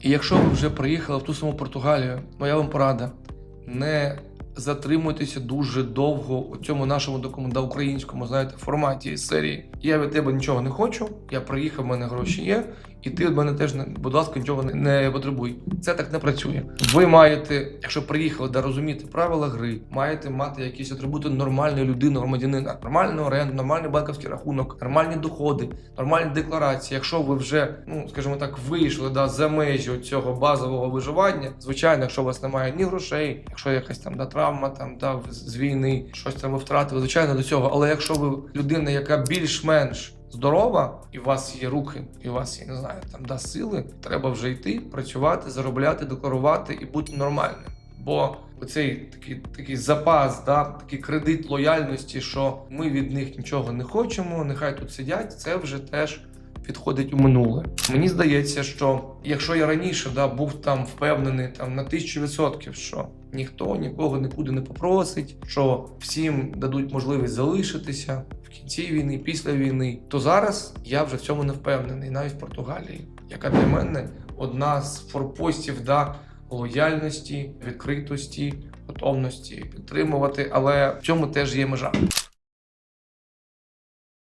І якщо ви вже приїхали в ту саму Португалію, моя вам порада: не затримуйтеся дуже довго у цьому нашому документу, да, українському, знаєте, форматі серії. Я від тебе нічого не хочу, я приїхав, в мене гроші є, і ти від мене теж не, будь ласка, нічого не, не потребуй. Це так не працює. Ви маєте, якщо приїхали, да розуміти правила гри, маєте мати якісь атрибути нормальної людини, громадянина, нормальну оренду, нормальний банківський рахунок, нормальні доходи, нормальні декларації. Якщо ви вже, ну скажімо так, вийшли да, за межі цього базового виживання, звичайно, якщо у вас немає ні грошей, якщо якась там да, травма, там да, з війни, щось там ви втратили, звичайно, до цього. Але якщо ви людина, яка більш-менш здорова, і у вас є руки, і у вас є, не знаю, там да сили, треба вже йти, працювати, заробляти, декларувати і бути нормальним. Бо оцей такий, такий запас, да, такий кредит лояльності, що ми від них нічого не хочемо, нехай тут сидять, це вже теж відходить у минуле. Мені здається, що якщо я раніше да, був там впевнений там на тисячу відсотків, що ніхто нікого нікуди не попросить, що всім дадуть можливість залишитися в кінці війни, після війни, то зараз я вже в цьому не впевнений, навіть в Португалії, яка для мене одна з форпостів да, лояльності, відкритості, готовності підтримувати, але в цьому теж є межа.